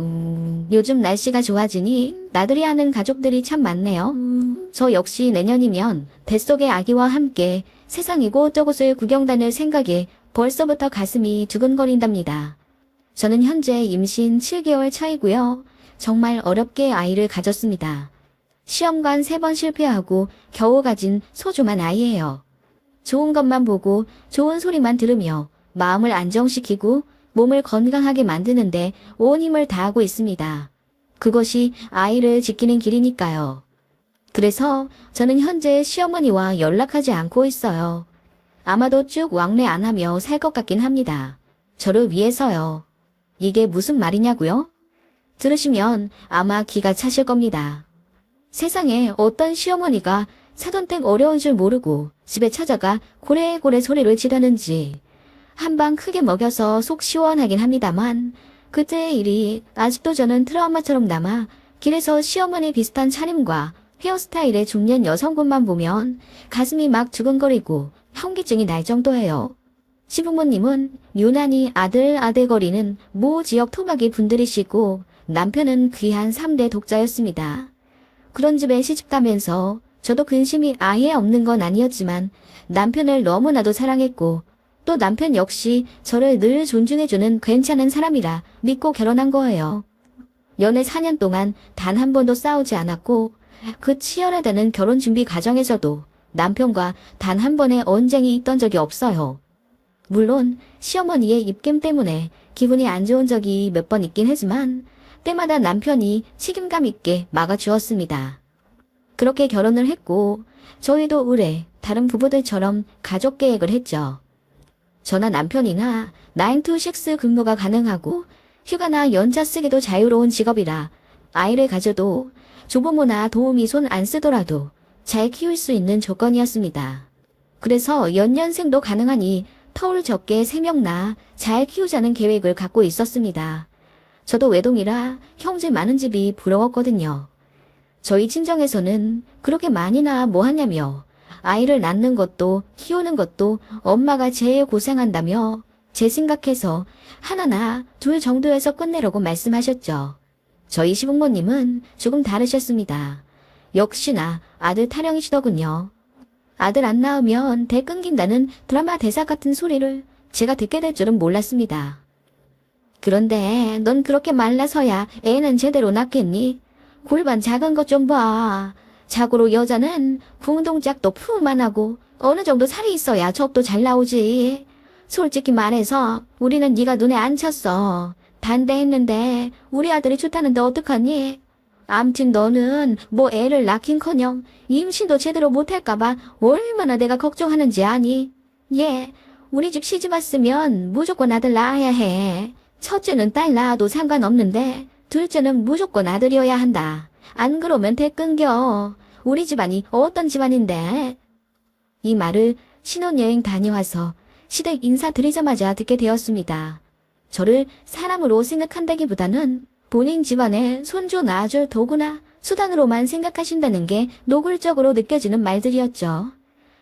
음, 요즘 날씨가 좋아지니 나들이 하는 가족들이 참 많네요. 저 역시 내년이면 뱃속의 아기와 함께 세상 이곳저곳을 구경 다닐 생각에 벌써부터 가슴이 두근거린답니다. 저는 현재 임신 7개월 차이고요. 정말 어렵게 아이를 가졌습니다. 시험관 3번 실패하고 겨우 가진 소중한 아이예요. 좋은 것만 보고 좋은 소리만 들으며 마음을 안정시키고 몸을 건강하게 만드는데 온 힘을 다하고 있습니다. 그것이 아이를 지키는 길이니까요. 그래서 저는 현재 시어머니와 연락하지 않고 있어요. 아마도 쭉 왕래 안 하며 살 것 같긴 합니다. 저를 위해서요. 이게 무슨 말이냐고요? 들으시면 아마 기가 차실 겁니다. 세상에 어떤 시어머니가 사돈댁 어려운 줄 모르고 집에 찾아가 고래고래 소리를 지르는지 한 방 크게 먹여서 속 시원하긴 합니다만 그때의 일이 아직도 저는 트라우마처럼 남아 길에서 시어머니 비슷한 차림과 헤어스타일의 중년 여성분만 보면 가슴이 막 두근거리고 현기증이 날 정도예요. 시부모님은 유난히 아들 아들거리는 모 지역 토박이 분들이시고 남편은 귀한 3대 독자였습니다. 그런 집에 시집가면서 저도 근심이 아예 없는 건 아니었지만 남편을 너무나도 사랑했고 또 남편 역시 저를 늘 존중해주는 괜찮은 사람이라 믿고 결혼한 거예요. 연애 4년 동안 단 한 번도 싸우지 않았고 그 치열하다는 결혼 준비 과정에서도 남편과 단 한 번의 언쟁이 있던 적이 없어요. 물론 시어머니의 입김 때문에 기분이 안 좋은 적이 몇 번 있긴 하지만 때마다 남편이 책임감 있게 막아주었습니다. 그렇게 결혼을 했고 저희도 의뢰 다른 부부들처럼 가족 계획을 했죠. 저나 남편이나 9to6 근무가 가능하고 휴가나 연차 쓰기도 자유로운 직업이라 아이를 가져도 조부모나 도우미 손 안 쓰더라도 잘 키울 수 있는 조건이었습니다. 그래서 연년생도 가능하니 터울 적게 3명 나 잘 키우자는 계획을 갖고 있었습니다. 저도 외동이라 형제 많은 집이 부러웠거든요. 저희 친정에서는 그렇게 많이나 뭐 하냐며 아이를 낳는 것도 키우는 것도 엄마가 제일 고생한다며 제 생각해서 하나나 둘 정도에서 끝내려고 말씀하셨죠. 저희 시부모님은 조금 다르셨습니다. 역시나 아들 타령이시더군요. 아들 안 낳으면 대 끊긴다는 드라마 대사 같은 소리를 제가 듣게 될 줄은 몰랐습니다. 그런데 넌 그렇게 말라서야 애는 제대로 낳겠니? 골반 작은 것 좀 봐. 자고로 여자는 궁동짝도 푸만하고 어느 정도 살이 있어야 첩도 잘 나오지. 솔직히 말해서 우리는 네가 눈에 안 쳤어. 반대했는데 우리 아들이 좋다는데 어떡하니? 암튼 너는 뭐 애를 낳긴커녕 임신도 제대로 못할까봐 얼마나 내가 걱정하는지 아니? 예, 우리 집 시집 왔으면 무조건 아들 낳아야 해. 첫째는 딸 낳아도 상관없는데 둘째는 무조건 아들이어야 한다. 안 그러면 대 끊겨. 우리 집안이 어떤 집안인데? 이 말을 신혼여행 다녀와서 시댁 인사드리자마자 듣게 되었습니다. 저를 사람으로 생각한다기보다는 본인 집안에 손주 낳아줄 도구나 수단으로만 생각하신다는 게 노골적으로 느껴지는 말들이었죠.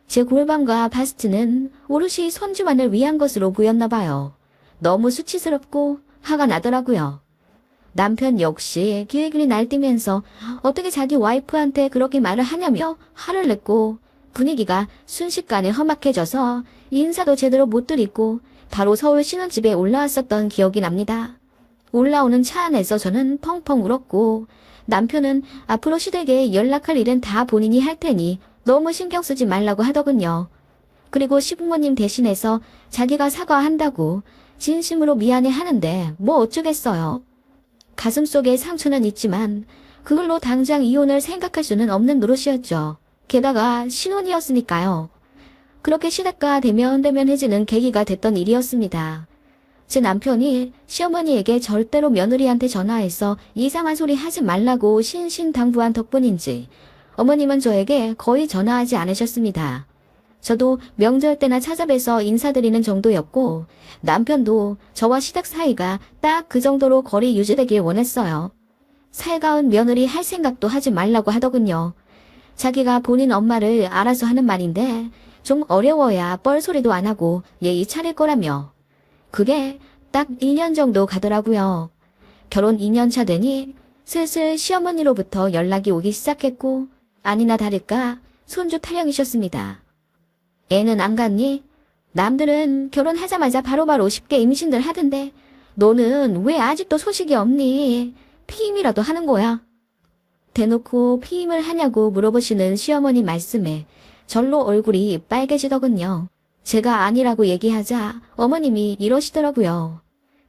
제 골반과 바스트는 오롯이 손주만을 위한 것으로 보였나 봐요. 너무 수치스럽고 화가 나더라고요. 남편 역시 기획일이 날뛰면서 어떻게 자기 와이프한테 그렇게 말을 하냐며 화를 냈고 분위기가 순식간에 험악해져서 인사도 제대로 못 드리고 바로 서울 신혼집에 올라왔었던 기억이 납니다. 올라오는 차 안에서 저는 펑펑 울었고 남편은 앞으로 시댁에 연락할 일은 다 본인이 할 테니 너무 신경 쓰지 말라고 하더군요. 그리고 시부모님 대신해서 자기가 사과한다고 진심으로 미안해 하는데 뭐 어쩌겠어요. 가슴 속에 상처는 있지만 그걸로 당장 이혼을 생각할 수는 없는 노릇이었죠. 게다가 신혼이었으니까요. 그렇게 시댁과 대면대면해지는 계기가 됐던 일이었습니다. 제 남편이 시어머니에게 절대로 며느리한테 전화해서 이상한 소리 하지 말라고 신신당부한 덕분인지 어머님은 저에게 거의 전화하지 않으셨습니다. 저도 명절 때나 찾아뵈서 인사드리는 정도였고 남편도 저와 시댁 사이가 딱 그 정도로 거리 유지되길 원했어요. 살가운 며느리 할 생각도 하지 말라고 하더군요. 자기가 본인 엄마를 알아서 하는 말인데 좀 어려워야 뻘소리도 안 하고 예의 차릴 거라며. 그게 딱 2년 정도 가더라고요. 결혼 2년 차 되니 슬슬 시어머니로부터 연락이 오기 시작했고 아니나 다를까 손주 타령이셨습니다. 애는 안 갔니? 남들은 결혼하자마자 바로바로 쉽게 임신들 하던데 너는 왜 아직도 소식이 없니? 피임이라도 하는 거야. 대놓고 피임을 하냐고 물어보시는 시어머니 말씀에 절로 얼굴이 빨개지더군요. 제가 아니라고 얘기하자 어머님이 이러시더라고요.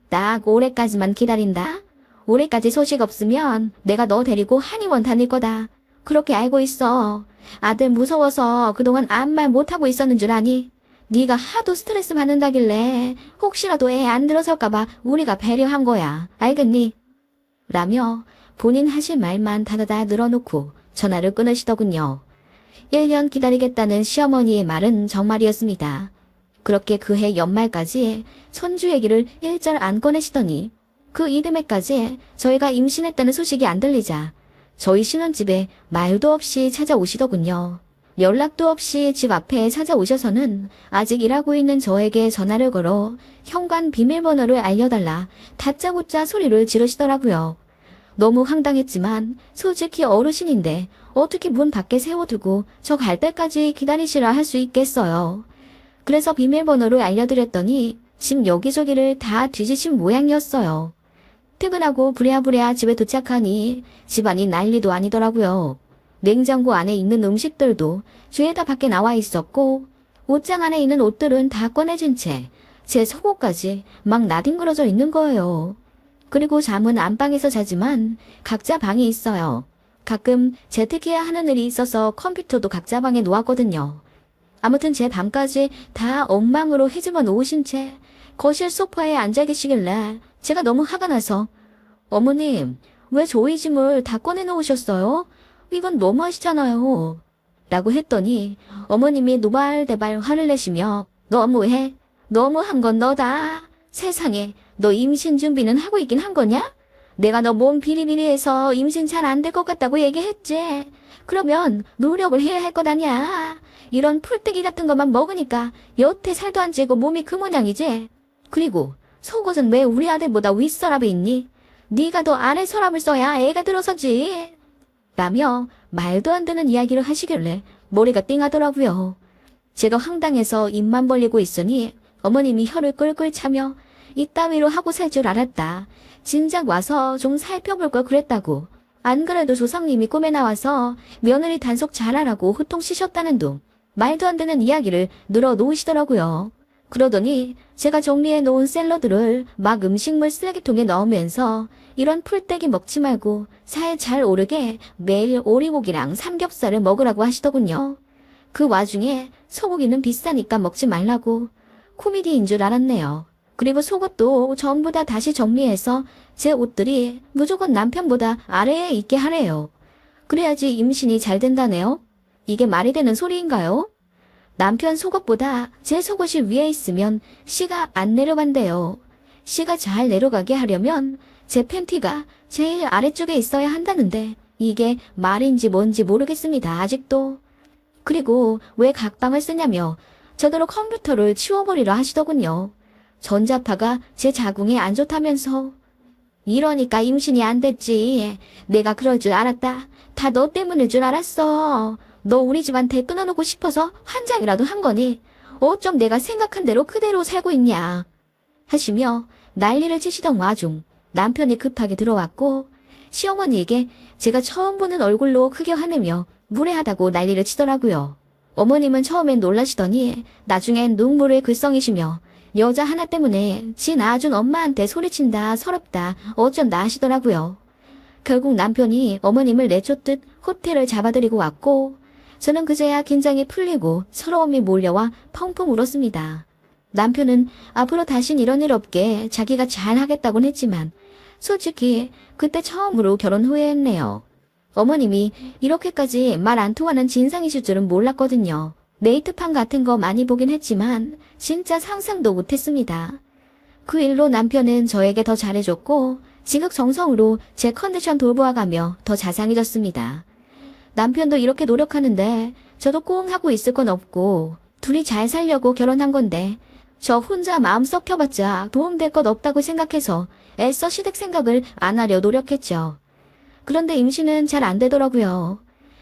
딱 올해까지만 기다린다. 올해까지 소식 없으면 내가 너 데리고 한의원 다닐 거다. 그렇게 알고 있어. 아들 무서워서 그동안 아무 말 못하고 있었는 줄 아니? 네가 하도 스트레스 받는다길래 혹시라도 애 안 들어설까봐 우리가 배려한 거야. 알겠니? 라며 본인 하실 말만 다다다 늘어놓고 전화를 끊으시더군요. 1년 기다리겠다는 시어머니의 말은 정말이었습니다. 그렇게 그해 연말까지 손주 얘기를 일절 안 꺼내시더니 그 이듬해까지 저희가 임신했다는 소식이 안 들리자 저희 신혼집에 말도 없이 찾아오시더군요. 연락도 없이 집 앞에 찾아오셔서는 아직 일하고 있는 저에게 전화를 걸어 현관 비밀번호를 알려달라 다짜고짜 소리를 지르시더라고요. 너무 황당했지만 솔직히 어르신인데 어떻게 문 밖에 세워두고 저 갈 때까지 기다리시라 할 수 있겠어요. 그래서 비밀번호를 알려드렸더니 집 여기저기를 다 뒤지신 모양이었어요. 퇴근하고 부랴부랴 집에 도착하니 집안이 난리도 아니더라고요. 냉장고 안에 있는 음식들도 죄다 밖에 나와 있었고 옷장 안에 있는 옷들은 다 꺼내진 채 제 속옷까지 막 나뒹굴어져 있는 거예요. 그리고 잠은 안방에서 자지만 각자 방이 있어요. 가끔 재택해야 하는 일이 있어서 컴퓨터도 각자 방에 놓았거든요. 아무튼 제 방까지 다 엉망으로 헤집어 놓으신 채 거실 소파에 앉아 계시길래 제가 너무 화가 나서 어머님 왜 저희 짐을 다 꺼내 놓으셨어요? 이건 너무하시잖아요. 라고 했더니 어머님이 노발대발 화를 내시며 너무해. 너무한 건 너다. 세상에 너 임신 준비는 하고 있긴 한 거냐? 내가 너 몸 비리비리해서 임신 잘 안 될 것 같다고 얘기했지. 그러면 노력을 해야 할 것 아니야. 이런 풀떼기 같은 것만 먹으니까 여태 살도 안 찌고 몸이 그 모양이지. 그리고 속옷은 왜 우리 아들보다 윗서랍에 있니? 네가 더 아래 서랍을 써야 애가 들어서지. 라며 말도 안 되는 이야기를 하시길래 머리가 띵하더라고요. 제가 황당해서 입만 벌리고 있으니 어머님이 혀를 끌끌 차며 이따위로 하고 살 줄 알았다. 진작 와서 좀 살펴볼 걸 그랬다고. 안 그래도 조상님이 꿈에 나와서 며느리 단속 잘하라고 호통 치셨다는 둥 말도 안 되는 이야기를 늘어 놓으시더라고요. 그러더니 제가 정리해 놓은 샐러드를 막 음식물 쓰레기통에 넣으면서 이런 풀떼기 먹지 말고 살 잘 오르게 매일 오리고기랑 삼겹살을 먹으라고 하시더군요. 그 와중에 소고기는 비싸니까 먹지 말라고 코미디인 줄 알았네요. 그리고 속옷도 전부 다 다시 정리해서 제 옷들이 무조건 남편보다 아래에 있게 하래요. 그래야지 임신이 잘 된다네요. 이게 말이 되는 소리인가요? 남편 속옷보다 제 속옷이 위에 있으면 씨가 안 내려간대요. 씨가 잘 내려가게 하려면 제 팬티가 제일 아래쪽에 있어야 한다는데 이게 말인지 뭔지 모르겠습니다. 아직도. 그리고 왜 각방을 쓰냐며 저더러 컴퓨터를 치워버리라 하시더군요. 전자파가 제 자궁에 안 좋다면서. 이러니까 임신이 안 됐지. 내가 그럴 줄 알았다. 다 너 때문일 줄 알았어. 너 우리 집한테 끊어놓고 싶어서 환장이라도 한 거니? 어쩜 내가 생각한 대로 그대로 살고 있냐? 하시며 난리를 치시던 와중 남편이 급하게 들어왔고 시어머니에게 제가 처음 보는 얼굴로 크게 화내며 무례하다고 난리를 치더라고요. 어머님은 처음엔 놀라시더니 나중엔 눈물을 글썽이시며 여자 하나 때문에 지 낳아준 엄마한테 소리친다 서럽다 어쩐다 하시더라고요. 결국 남편이 어머님을 내쫓듯 호텔을 잡아들이고 왔고 저는 그제야 긴장이 풀리고 서러움이 몰려와 펑펑 울었습니다. 남편은 앞으로 다신 이런 일 없게 자기가 잘 하겠다곤 했지만 솔직히 그때 처음으로 결혼 후에 했네요. 어머님이 이렇게까지 말 안 통하는 진상이실 줄은 몰랐거든요. 네이트판 같은 거 많이 보긴 했지만 진짜 상상도 못했습니다. 그 일로 남편은 저에게 더 잘해줬고 지극정성으로 제 컨디션 돌보아가며 더 자상해졌습니다. 남편도 이렇게 노력하는데 저도 꽁 하고 있을 건 없고 둘이 잘 살려고 결혼한 건데 저 혼자 마음 썩혀봤자 도움될 것 없다고 생각해서 애써 시댁 생각을 안 하려 노력했죠. 그런데 임신은 잘 안 되더라고요.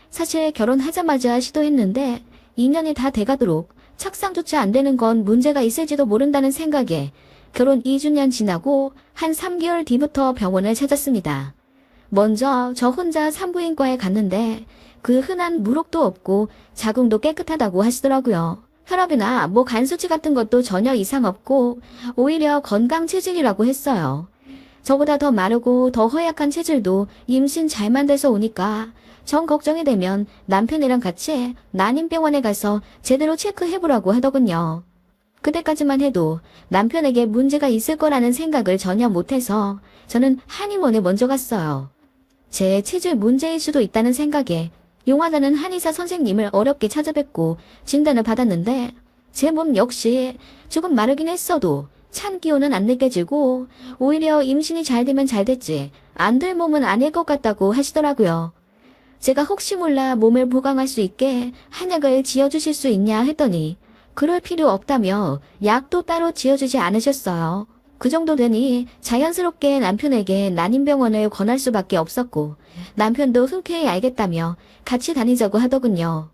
사실 결혼하자마자 시도했는데 2년이 다 돼가도록 착상조차 안 되는 건 문제가 있을지도 모른다는 생각에 결혼 2주년 지나고 한 3개월 뒤부터 병원을 찾았습니다. 먼저 저 혼자 산부인과에 갔는데 그 흔한 무록도 없고 자궁도 깨끗하다고 하시더라고요. 혈압이나 뭐 간수치 같은 것도 전혀 이상 없고 오히려 건강 체질이라고 했어요. 저보다 더 마르고 더 허약한 체질도 임신 잘만 돼서 오니까 정 걱정이 되면 남편이랑 같이 난임병원에 가서 제대로 체크해보라고 하더군요. 그때까지만 해도 남편에게 문제가 있을 거라는 생각을 전혀 못해서 저는 한의원에 먼저 갔어요. 제 체질 문제일 수도 있다는 생각에 용하다는 한의사 선생님을 어렵게 찾아뵙고 진단을 받았는데 제 몸 역시 조금 마르긴 했어도 찬 기운은 안 느껴지고 오히려 임신이 잘 되면 잘 됐지 안 될 몸은 아닐 것 같다고 하시더라고요. 제가 혹시 몰라 몸을 보강할 수 있게 한약을 지어주실 수 있냐 했더니 그럴 필요 없다며 약도 따로 지어주지 않으셨어요. 그 정도 되니 자연스럽게 남편에게 난임병원을 권할 수밖에 없었고 남편도 흔쾌히 알겠다며 같이 다니자고 하더군요.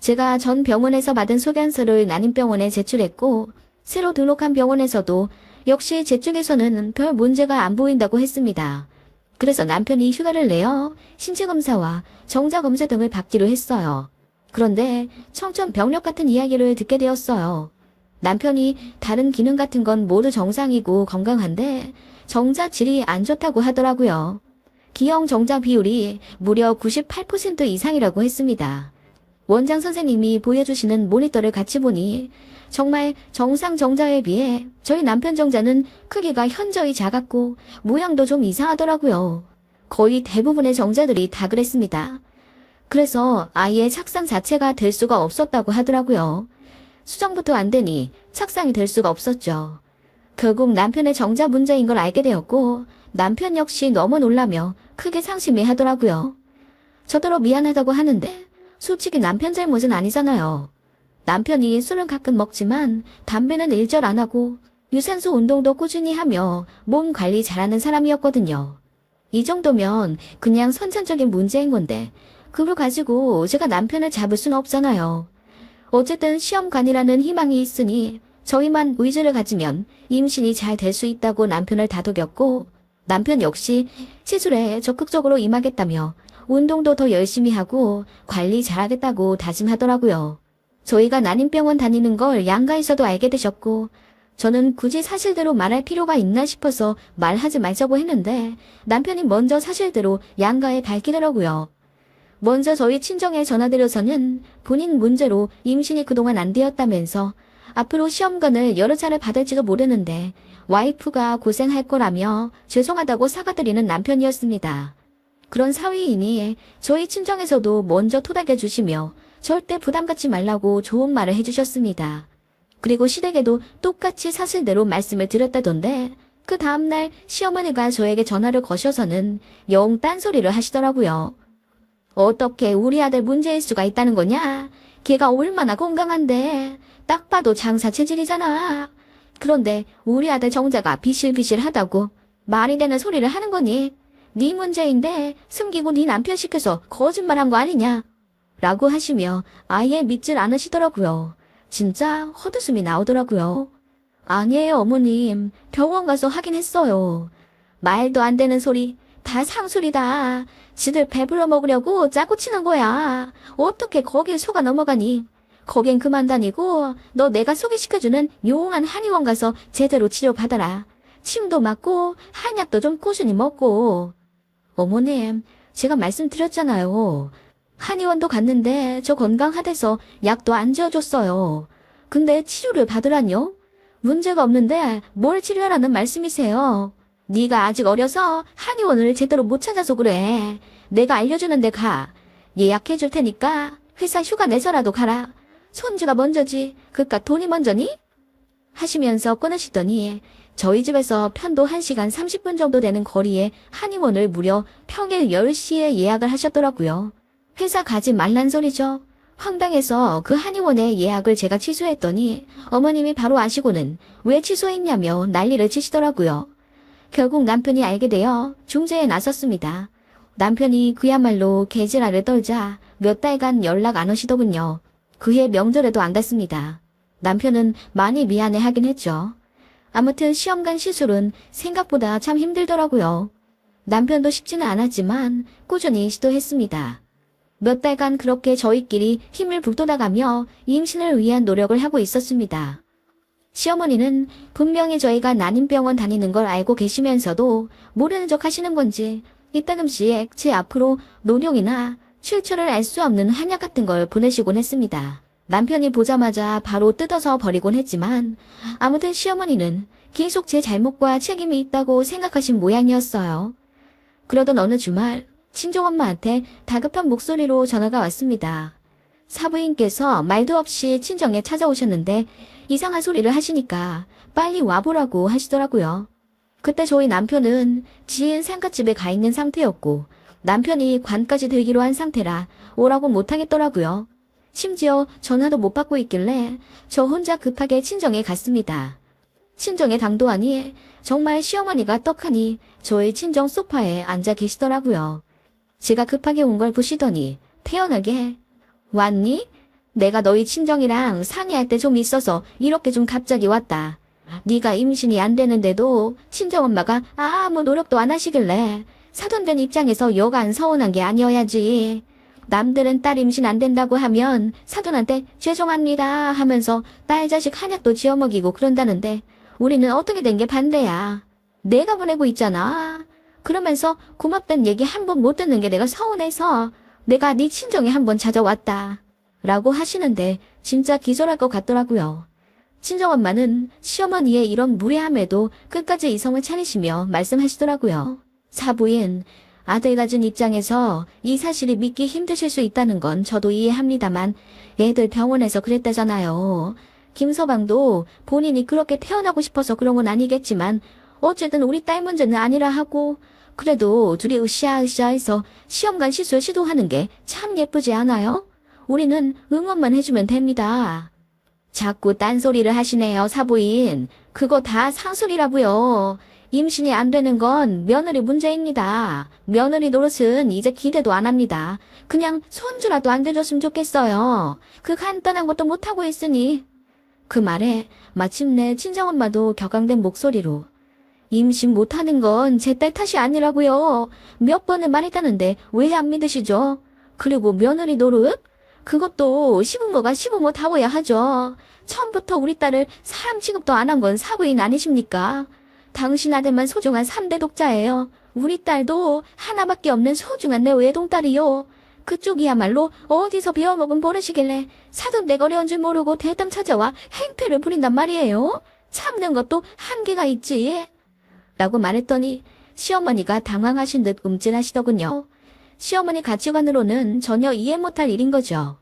제가 전 병원에서 받은 소견서를 난임병원에 제출했고 새로 등록한 병원에서도 역시 제 쪽에서는 별 문제가 안 보인다고 했습니다. 그래서 남편이 휴가를 내어 신체 검사와 정자 검사 등을 받기로 했어요. 그런데 청천벽력 같은 이야기를 듣게 되었어요. 남편이 다른 기능 같은 건 모두 정상이고 건강한데 정자 질이 안 좋다고 하더라고요. 기형 정자 비율이 무려 98% 이상이라고 했습니다. 원장 선생님이 보여주시는 모니터를 같이 보니 정말 정상 정자에 비해 저희 남편 정자는 크기가 현저히 작았고 모양도 좀 이상하더라고요. 거의 대부분의 정자들이 다 그랬습니다. 그래서 아이의 착상 자체가 될 수가 없었다고 하더라고요. 수정부터 안 되니 착상이 될 수가 없었죠. 결국 남편의 정자 문제인 걸 알게 되었고 남편 역시 너무 놀라며 크게 상심해 하더라고요. 저더러 미안하다고 하는데 솔직히 남편 잘못은 아니잖아요. 남편이 술은 가끔 먹지만 담배는 일절 안 하고 유산소 운동도 꾸준히 하며 몸 관리 잘하는 사람이었거든요. 이 정도면 그냥 선천적인 문제인 건데 그걸 가지고 제가 남편을 잡을 수는 없잖아요. 어쨌든 시험관이라는 희망이 있으니 저희만 의지를 가지면 임신이 잘 될 수 있다고 남편을 다독였고 남편 역시 시술에 적극적으로 임하겠다며 운동도 더 열심히 하고 관리 잘하겠다고 다짐하더라고요. 저희가 난임병원 다니는 걸 양가에서도 알게 되셨고 저는 굳이 사실대로 말할 필요가 있나 싶어서 말하지 말자고 했는데 남편이 먼저 사실대로 양가에 밝히더라고요. 먼저 저희 친정에 전화드려서는 본인 문제로 임신이 그동안 안 되었다면서 앞으로 시험관을 여러 차례 받을지도 모르는데 와이프가 고생할 거라며 죄송하다고 사과드리는 남편이었습니다. 그런 사위이니 저희 친정에서도 먼저 토닥여 주시며 절대 부담 갖지 말라고 좋은 말을 해주셨습니다. 그리고 시댁에도 똑같이 사실대로 말씀을 드렸다던데 그 다음날 시어머니가 저에게 전화를 거셔서는 영 딴소리를 하시더라고요. 어떻게 우리 아들 문제일 수가 있다는 거냐? 걔가 얼마나 건강한데 딱 봐도 장사 체질이잖아. 그런데 우리 아들 정자가 비실비실하다고 말이 되는 소리를 하는 거니? 네 문제인데 숨기고 네 남편 시켜서 거짓말한 거 아니냐? 라고 하시며 아예 믿질 않으시더라고요. 진짜 헛웃음이 나오더라고요. 아니에요, 어머님. 병원 가서 확인했어요. 말도 안 되는 소리. 다 상술이다. 지들 배불러 먹으려고 짜고 치는 거야. 어떻게 거길 속아 넘어가니? 거긴 그만 다니고 너 내가 소개시켜주는 용한 한의원 가서 제대로 치료받아라. 침도 맞고 한약도 좀 꾸준히 먹고. 어머님, 제가 말씀드렸잖아요. 한의원도 갔는데 저 건강하대서 약도 안 지어줬어요. 근데 치료를 받으라뇨? 문제가 없는데 뭘 치료하라는 말씀이세요? 네가 아직 어려서 한의원을 제대로 못 찾아서 그래. 내가 알려주는 데 가. 예약해 줄 테니까 회사 휴가 내서라도 가라. 손주가 먼저지. 그깟 돈이 먼저니? 하시면서 끊으시더니 저희 집에서 편도 1시간 30분 정도 되는 거리에 한의원을 무려 평일 10시에 예약을 하셨더라고요. 회사 가지 말란 소리죠. 황당해서 그 한의원에 예약을 제가 취소했더니 어머님이 바로 아시고는 왜 취소했냐며 난리를 치시더라고요. 결국 남편이 알게 되어 중재에 나섰습니다. 남편이 그야말로 개지랄을 떨자 몇 달간 연락 안 오시더군요. 그해 명절에도 안 갔습니다. 남편은 많이 미안해 하긴 했죠. 아무튼 시험관 시술은 생각보다 참 힘들더라고요. 남편도 쉽지는 않았지만 꾸준히 시도했습니다. 몇 달간 그렇게 저희끼리 힘을 북돋아가며 임신을 위한 노력을 하고 있었습니다. 시어머니는 분명히 저희가 난임병원 다니는 걸 알고 계시면서도 모르는 척 하시는 건지 이따금씩 제 앞으로 노령이나 출처를 알 수 없는 한약 같은 걸 보내시곤 했습니다. 남편이 보자마자 바로 뜯어서 버리곤 했지만 아무튼 시어머니는 계속 제 잘못과 책임이 있다고 생각하신 모양이었어요. 그러던 어느 주말 친정엄마한테 다급한 목소리로 전화가 왔습니다. 사부인께서 말도 없이 친정에 찾아오셨는데 이상한 소리를 하시니까 빨리 와보라고 하시더라고요. 그때 저희 남편은 지인 상가집에 가 있는 상태였고 남편이 관까지 들기로 한 상태라 오라고 못하겠더라고요. 심지어 전화도 못 받고 있길래 저 혼자 급하게 친정에 갔습니다. 친정에 당도하니 정말 시어머니가 떡하니 저의 친정 소파에 앉아 계시더라고요. 제가 급하게 온 걸 보시더니 태연하게 왔니? 내가 너희 친정이랑 상의할 때 좀 있어서 이렇게 좀 갑자기 왔다. 네가 임신이 안 되는데도 친정엄마가 아무 노력도 안 하시길래 사돈된 입장에서 여간 서운한 게 아니어야지. 남들은 딸 임신 안 된다고 하면 사돈한테 죄송합니다 하면서 딸 자식 한약도 지어 먹이고 그런다는데 우리는 어떻게 된 게 반대야. 내가 보내고 있잖아. 그러면서 고맙단 얘기 한 번 못 듣는 게 내가 서운해서 내가 네 친정에 한번 찾아왔다. 라고 하시는데 진짜 기절할 것 같더라고요. 친정엄마는 시어머니의 이런 무례함에도 끝까지 이성을 차리시며 말씀하시더라고요. 사부인, 아들 가진 입장에서 이 사실이 믿기 힘드실 수 있다는 건 저도 이해합니다만 애들 병원에서 그랬다잖아요. 김서방도 본인이 그렇게 태어나고 싶어서 그런 건 아니겠지만 어쨌든 우리 딸 문제는 아니라 하고 그래도 둘이 으쌰으쌰해서 시험관 시술 시도하는 게 참 예쁘지 않아요? 우리는 응원만 해주면 됩니다. 자꾸 딴소리를 하시네요, 사부인. 그거 다 상술이라고요. 임신이 안 되는 건 며느리 문제입니다. 며느리 노릇은 이제 기대도 안 합니다. 그냥 손주라도 안 돼줬으면 좋겠어요. 그 간단한 것도 못하고 있으니. 그 말에 마침내 친정엄마도 격앙된 목소리로 임신 못하는 건 제 딸 탓이 아니라고요. 몇 번을 말했다는데 왜 안 믿으시죠? 그리고 며느리 노릇? 그것도 시부모가 시부모 다워야 하죠. 처음부터 우리 딸을 사람 취급도 안 한 건 사부인 아니십니까? 당신 아들만 소중한 3대 독자예요. 우리 딸도 하나밖에 없는 소중한 내 외동딸이요. 그쪽이야말로 어디서 배워먹은 버릇이길래 사돈 내거려운 줄 모르고 대담 찾아와 행패를 부린단 말이에요. 참는 것도 한계가 있지. 라고 말했더니 시어머니가 당황하신 듯 움찔하시더군요. 시어머니 가치관으로는 전혀 이해 못할 일인 거죠.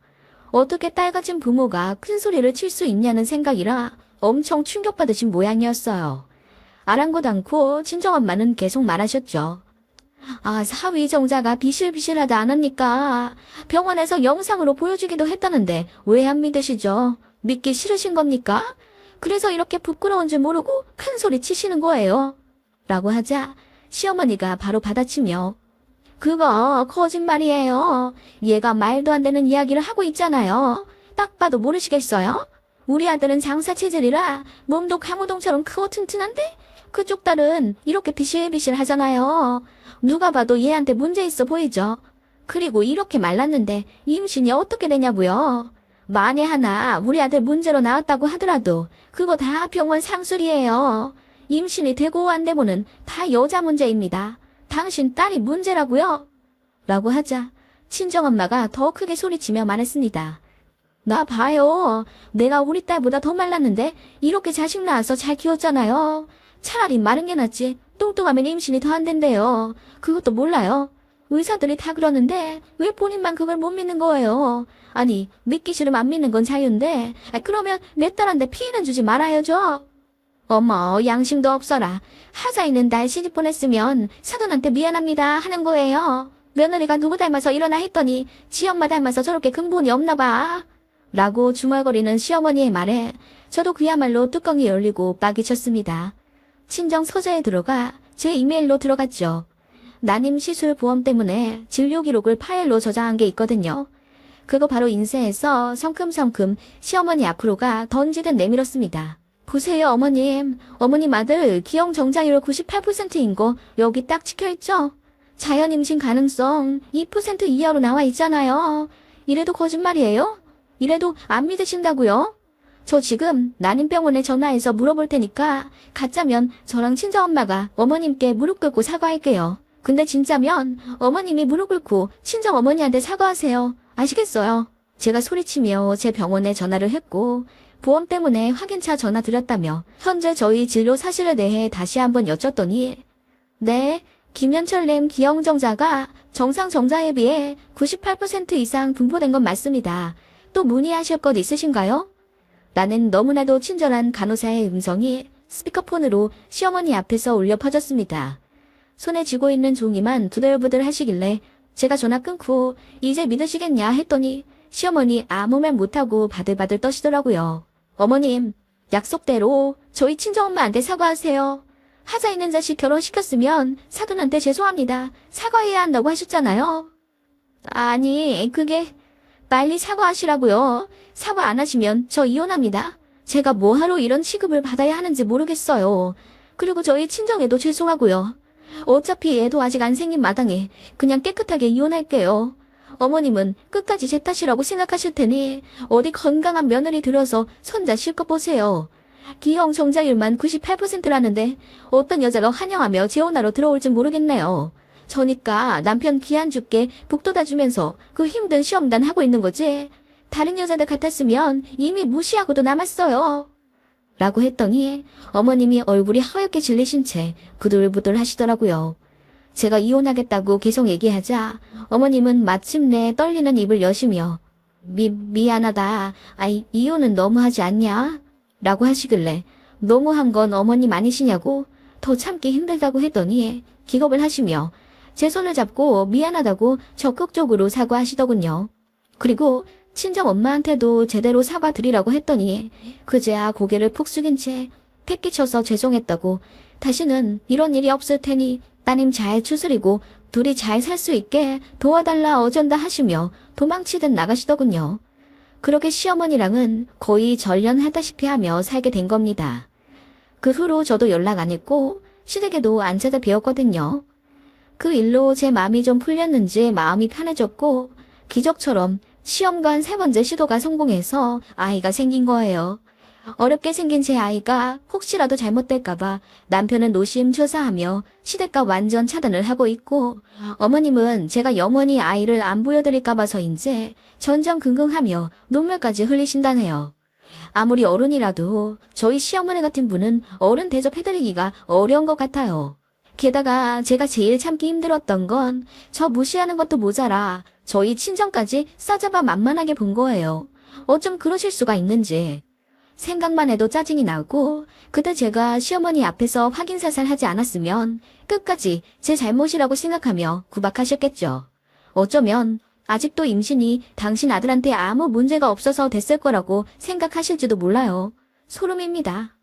어떻게 딸 가진 부모가 큰 소리를 칠 수 있냐는 생각이라 엄청 충격받으신 모양이었어요. 아랑곳 않고 친정엄마는 계속 말하셨죠. 아, 사위 정자가 비실비실하다 않습니까? 병원에서 영상으로 보여주기도 했다는데 왜 안 믿으시죠? 믿기 싫으신 겁니까? 그래서 이렇게 부끄러운 줄 모르고 큰 소리 치시는 거예요. 라고 하자 시어머니가 바로 받아치며 그거 거짓말이에요. 얘가 말도 안 되는 이야기를 하고 있잖아요. 딱 봐도 모르시겠어요? 우리 아들은 장사 체질이라 몸도 강호동처럼 크고 튼튼한데 그쪽 딸은 이렇게 비실비실 하잖아요. 누가 봐도 얘한테 문제 있어 보이죠? 그리고 이렇게 말랐는데 임신이 어떻게 되냐고요? 만에 하나 우리 아들 문제로 나왔다고 하더라도 그거 다 병원 상술이에요. 임신이 되고 안 되고는 다 여자 문제입니다. 당신 딸이 문제라고요? 라고 하자 친정엄마가 더 크게 소리치며 말했습니다. 나 봐요. 내가 우리 딸보다 더 말랐는데 이렇게 자식 낳아서 잘 키웠잖아요. 차라리 마른 게 낫지. 뚱뚱하면 임신이 더 안 된대요. 그것도 몰라요. 의사들이 다 그러는데 왜 본인만 그걸 못 믿는 거예요? 아니 믿기 싫으면 안 믿는 건 자유인데 아, 그러면 내 딸한테 피해는 주지 말아야죠. 어머 양심도 없어라. 하자 있는 날 시집 보냈으면 사돈한테 미안합니다 하는 거예요. 며느리가 누구 닮아서 일어나 했더니 지 엄마 닮아서 저렇게 근본이 없나 봐. 라고 중얼거리는 시어머니의 말에 저도 그야말로 뚜껑이 열리고 빡이 쳤습니다. 친정 서재에 들어가 제 이메일로 들어갔죠. 난임 시술 보험 때문에 진료 기록을 파일로 저장한 게 있거든요. 그거 바로 인쇄해서 성큼성큼 시어머니 앞으로가 던지듯 내밀었습니다. 보세요, 어머님. 어머님 아들 기형 정자율 98%인 거 여기 딱 찍혀있죠? 자연 임신 가능성 2% 이하로 나와 있잖아요. 이래도 거짓말이에요? 이래도 안 믿으신다고요? 저 지금 난임병원에 전화해서 물어볼 테니까 가짜면 저랑 친정엄마가 어머님께 무릎 꿇고 사과할게요. 근데 진짜면 어머님이 무릎 꿇고 친정 어머니한테 사과하세요. 아시겠어요? 제가 소리치며 제 병원에 전화를 했고 보험 때문에 확인차 전화 드렸다며 현재 저희 진료 사실에 대해 다시 한번 여쭸더니 네, 김현철님 기형정자가 정상 정자에 비해 98% 이상 분포된 건 맞습니다. 또 문의하실 것 있으신가요? 나는 너무나도 친절한 간호사의 음성이 스피커폰으로 시어머니 앞에서 울려 퍼졌습니다. 손에 쥐고 있는 종이만 부들부들 하시길래 제가 전화 끊고 이제 믿으시겠냐 했더니 시어머니 아무 말 못하고 바들바들 떠시더라고요. 어머님, 약속대로 저희 친정엄마한테 사과하세요. 하자 있는 자식 결혼시켰으면 사돈한테 죄송합니다. 사과해야 한다고 하셨잖아요. 아니, 그게 빨리 사과하시라고요. 사과 안 하시면 저 이혼합니다. 제가 뭐하러 이런 취급을 받아야 하는지 모르겠어요. 그리고 저희 친정에도 죄송하고요. 어차피 애도 아직 안 생긴 마당에 그냥 깨끗하게 이혼할게요. 어머님은 끝까지 제 탓이라고 생각하실 테니 어디 건강한 며느리 들어서 손자 실컷 보세요. 기형 정자율만 98%라는데 어떤 여자가 환영하며 재혼하러 들어올지 모르겠네요. 저니까 남편 기한 죽게 북돋아 주면서 그 힘든 시험단 하고 있는 거지. 다른 여자들 같았으면 이미 무시하고도 남았어요. 라고 했더니 어머님이 얼굴이 하얗게 질리신 채 부들부들 하시더라고요. 제가 이혼하겠다고 계속 얘기하자 어머님은 마침내 떨리는 입을 여시며 미, 미안하다. 아이, 이혼은 너무하지 않냐? 라고 하시길래 너무한 건 어머님 아니시냐고 더 참기 힘들다고 했더니 기겁을 하시며 제 손을 잡고 미안하다고 적극적으로 사과하시더군요. 그리고 친정 엄마한테도 제대로 사과드리라고 했더니 그제야 고개를 푹 숙인 채 패기쳐서 죄송했다고 다시는 이런 일이 없을 테니 따님 잘 추스리고 둘이 잘 살 수 있게 도와달라 어쩐다 하시며 도망치듯 나가시더군요. 그렇게 시어머니랑은 거의 전련하다시피 하며 살게 된 겁니다. 그 후로 저도 연락 안 했고 시댁에도 안 찾아뵈었거든요. 그 일로 제 마음이 좀 풀렸는지 마음이 편해졌고 기적처럼 시험관 세 번째 시도가 성공해서 아이가 생긴 거예요. 어렵게 생긴 제 아이가 혹시라도 잘못될까봐 남편은 노심초사하며 시댁과 완전 차단을 하고 있고 어머님은 제가 영원히 아이를 안 보여드릴까봐서인지 전전긍긍하며 눈물까지 흘리신다네요. 아무리 어른이라도 저희 시어머니 같은 분은 어른 대접해드리기가 어려운 것 같아요. 게다가 제가 제일 참기 힘들었던 건 저 무시하는 것도 모자라 저희 친정까지 싸잡아 만만하게 본 거예요. 어쩜 그러실 수가 있는지. 생각만 해도 짜증이 나고 그때 제가 시어머니 앞에서 확인사살 하지 않았으면 끝까지 제 잘못이라고 생각하며 구박하셨겠죠. 어쩌면 아직도 임신이 당신 아들한테 아무 문제가 없어서 됐을 거라고 생각하실지도 몰라요. 소름입니다.